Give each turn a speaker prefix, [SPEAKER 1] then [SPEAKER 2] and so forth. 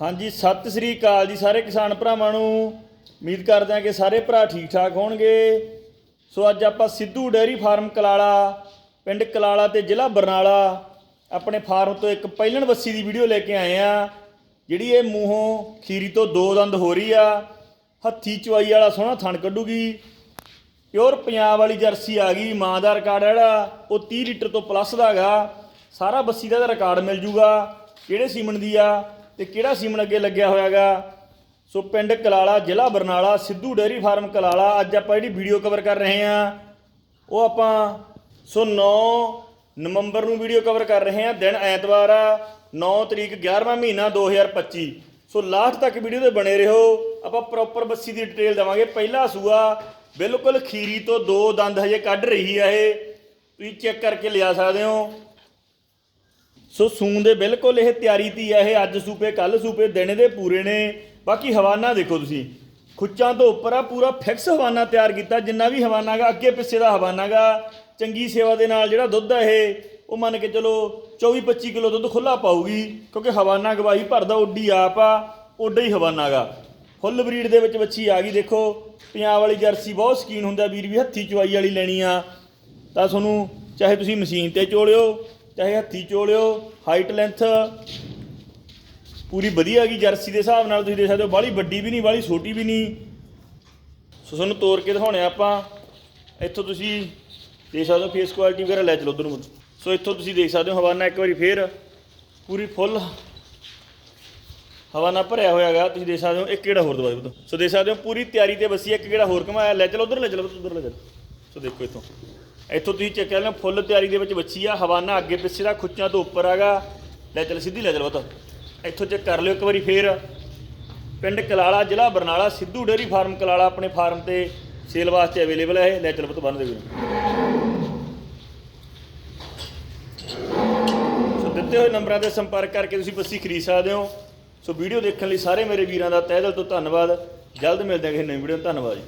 [SPEAKER 1] ਹਾਂਜੀ, ਸਤਿ ਸ੍ਰੀ ਅਕਾਲ ਜੀ ਸਾਰੇ ਕਿਸਾਨ ਭਰਾਵਾਂ ਨੂੰ। ਉਮੀਦ ਕਰਦੇ ਹਾਂ ਕਿ ਸਾਰੇ ਭਰਾ ਠੀਕ ਠਾਕ ਹੋਣਗੇ। ਸੋ ਅੱਜ ਆਪਾਂ ਸਿੱਧੂ ਡੇਅਰੀ ਫਾਰਮ ਕਲਾਲਾ, ਪਿੰਡ ਕਲਾਲਾ ਤੇ ਜ਼ਿਲ੍ਹਾ ਬਰਨਾਲਾ ਆਪਣੇ ਫਾਰਮ ਤੋਂ ਇੱਕ ਪਹਿਲਣ ਬੱਸੀ ਦੀ ਵੀਡੀਓ ਲੈ ਕੇ ਆਏ ਆ ਜਿਹੜੀ ਇਹ ਮੂੰਹੋਂ ਖੀਰੀ ਤੋਂ ਦੋ ਦੰਦ ਹੋ ਰਹੀ ਆ, ਹੱਥੀ ਚਵਾਈ ਵਾਲਾ ਸੋਹਣਾ ਥਣ ਕੱਢੂਗੀ। ਪਿਓਰ ਪੰਜਾਬ ਵਾਲੀ ਜਰਸੀ ਆ ਗਈ ਮਾਂ ਦਾ ਰਿਕਾਰਡ ਜਿਹੜਾ, ਉਹ 30 ਲੀਟਰ ਤੋਂ ਪਲੱਸ ਦਾ ਹੈਗਾ। ਸਾਰਾ ਬੱਸੀ ਦਾ ਇਹਦਾ ਰਿਕਾਰਡ ਮਿਲ ਜੂਗਾ। ਕਿਹੜੇ ਸੀਮਨ ਦੀ ਆ? ਤੇ ਕਿਹੜਾ ਸੀਮਨ ਅੱਗੇ ਲੱਗਿਆ ਹੋਇਆਗਾ? ਸੋ ਪਿੰਡ ਕਲਾਲਾ, ਜ਼ਿਲ੍ਹਾ ਬਰਨਾਲਾ, ਸਿੱਧੂ ਡੇਅਰੀ ਫਾਰਮ ਕਲਾਲਾ, ਅੱਜ ਆਪਾਂ ਜਿਹੜੀ ਵੀਡੀਓ ਕਵਰ ਕਰ ਰਹੇ ਹਾਂ, ਉਹ ਆਪਾਂ ਸੋ 9 ਨਵੰਬਰ ਨੂੰ ਵੀਡੀਓ ਕਵਰ ਕਰ ਰਹੇ ਹਾਂ, ਦਿਨ ਐਤਵਾਰ ਆ 9 ਤਰੀਕ 11ਵਾਂ ਮਹੀਨਾ 2025 ਸੋ ਲਾਸਟ ਤੱਕ ਵੀਡੀਓ ਤੇ ਬਣੇ ਰਹੋ, ਆਪਾਂ ਪ੍ਰੋਪਰ ਬੱਸੀ ਦੀ ਡਿਟੇਲ ਦਵਾਂਗੇ। ਪਹਿਲਾ ਸੂਆ ਬਿਲਕੁਲ ਖੀਰੀ ਤੋਂ ਦੋ ਦੰਦ ਹਜੇ ਕੱਢ ਰਹੀ ਆ ਇਹ। ਤੁਸੀਂ ਚੈੱਕ ਕਰਕੇ ਲਿਆ ਸਕਦੇ ਹੋ। ਸੋ ਸੂਨ ਦੇ ਬਿਲਕੁਲ ਇਹ ਤਿਆਰੀ ਤੀ ਹੈ ਇਹ ਅੱਜ ਸੂਪੇ ਕੱਲ ਸੂਪੇ, ਦਿਨ ਦੇ ਪੂਰੇ ਨੇ। ਬਾਕੀ ਹਵਾਨਾ ਦੇਖੋ ਤੁਸੀਂ। ਖੁੱਚਾਂ ਤੋਂ ਉੱਪਰ ਆ, ਪੂਰਾ ਫਿਕਸ ਹਵਾਨਾ ਤਿਆਰ ਕੀਤਾ, ਜਿੰਨਾ ਵੀ ਹਵਾਨਾ ਗਾ ਅੱਗੇ ਪਿੱਛੇ ਦਾ ਹਵਾਨਾ ਗਾ ਚੰਗੀ ਸੇਵਾ ਦੇ ਨਾਲ ਜਿਹੜਾ ਦੁੱਧ ਆ ਇਹ, ਉਹ ਮੰਨ ਕੇ ਚਲੋ 24 25 ਕਿਲੋ ਦੁੱਧ ਖੁੱਲਾ ਪਾਊਗੀ, ਕਿਉਂਕਿ ਹਵਾਨਾ ਗਵਾਹੀ ਭਰਦਾ ਓਡੀ ਆਪ ਆ ਓਡਾ ਹੀ ਹਵਾਨਾ ਗਾ ਫੁੱਲ ਬਰੀਡ ਦੇ ਵਿੱਚ ਬੱਚੀ ਆ ਗਈ, ਦੇਖੋ। ਪੰਜਾਬ ਵਾਲੀ ਜਰਸੀ ਬਹੁਤ ਸਕੀਨ ਹੁੰਦਾ ਵੀਰ ਵੀ, ਹੱਥੀ ਚੁਆਈ ਵਾਲੀ ਲੈਣੀ ਆ। ਤਾਂ ਤੁਹਾਨੂੰ ਚਾਹੇ ਤੁਸੀਂ ਮਸ਼ੀਨ ਤੇ ਚੋਲਿਓ ਚਾਹੇ ਹੱਥੀ ਚੋਲਿਓ ਹਾਈਟ ਲੈਂਥ ਪੂਰੀ ਵਧੀਆ ਹੈਗੀ ਜਰਸੀ ਦੇ ਹਿਸਾਬ ਨਾਲ ਤੁਸੀਂ ਦੇਖ ਸਕਦੇ ਹੋ, ਬਾਹਲੀ ਵੱਡੀ ਵੀ ਨਹੀਂ, ਬਾਹਲੀ ਛੋਟੀ ਵੀ ਨਹੀਂ। ਸੋ ਤੁਹਾਨੂੰ ਤੋੜ ਕੇ ਦਿਖਾਉਣੇ ਆ ਆਪਾਂ। ਇੱਥੋਂ ਤੁਸੀਂ ਦੇਖ ਸਕਦੇ ਹੋ ਫੇਸ ਕੁਆਲਿਟੀ ਵਗੈਰਾ, ਲੈ ਚਲੋ ਉਧਰ ਨੂੰ। ਸੋ ਇੱਥੋਂ ਤੁਸੀਂ ਦੇਖ ਸਕਦੇ ਹੋ ਹਵਾਨਾ ਇੱਕ ਵਾਰੀ ਫੇਰ, ਪੂਰੀ ਫੁੱਲ ਹਵਾਨਾ ਭਰਿਆ ਹੋਇਆ ਹੈਗਾ। ਤੁਸੀਂ ਦੇਖ ਸਕਦੇ ਹੋ, ਇੱਕ ਕਿਹੜਾ ਹੋਰ ਦਵਾਈ ਬਤੋ ਸੋ ਦੇਖ ਸਕਦੇ ਹੋ, ਪੂਰੀ ਤਿਆਰੀ ਤੇ ਬਸੀ ਇੱਕ ਕਿਹੜਾ ਹੋਰ ਘਮਾਇਆ, ਲੈ ਚਲੋ ਉਧਰ, ਲੈ ਚਲੋ, ਉਧਰ, ਲੈ ਚਲੋ। ਸੋ ਦੇਖੋ ਇੱਥੋਂ। ਇੱਥੋਂ ਤੁਸੀਂ ਚੈੱਕ ਕਰ ਲਓ ਫੁੱਲ ਤਿਆਰੀ ਦੇ ਵਿੱਚ ਬੱਚੀ ਆ, ਹਵਾਨਾ ਅੱਗੇ ਪਿੱਛੇ ਦਾ, ਖੁੱਚਾਂ ਤੋਂ ਉੱਪਰ ਹੈਗਾ ਲੈ ਚਲ ਸਿੱਧੀ ਲੈ ਚਲ ਬਤੋ ਇੱਥੋਂ ਚੈੱਕ ਕਰ ਲਿਓ ਇੱਕ ਵਾਰੀ ਫੇਰ। ਪਿੰਡ ਕਲਾਲਾ, ਜ਼ਿਲ੍ਹਾ ਬਰਨਾਲਾ, ਸਿੱਧੂ ਡੇਅਰੀ ਫਾਰਮ ਕਲਾਲਾ ਆਪਣੇ ਫਾਰਮ ਤੇ ਸੇਲ ਵਾਸਤੇ ਅਵੇਲੇਬਲ ਹੈ ਇਹ। ਲੈ ਚਲ ਬਤੋ ਬੰਨ ਦੇ ਵੀਰ। ਸੋ ਦਿੱਤੇ ਹੋਏ ਨੰਬਰਾਂ ਤੇ ਸੰਪਰਕ ਕਰਕੇ ਤੁਸੀਂ ਬੱਸੀ ਖਰੀਦ ਸਕਦੇ ਹੋ। ਸੋ ਵੀਡੀਓ ਦੇਖਣ ਲਈ ਸਾਰੇ ਮੇਰੇ ਵੀਰਾਂ ਦਾ ਤਹਿ ਦਿਲ ਤੋਂ ਧੰਨਵਾਦ। ਜਲਦ ਮਿਲਦੇ ਹਾਂ ਕਿਸੇ ਨਵੀਂ ਵੀਡੀਓ ਧੰਨਵਾਦ ਜੀ।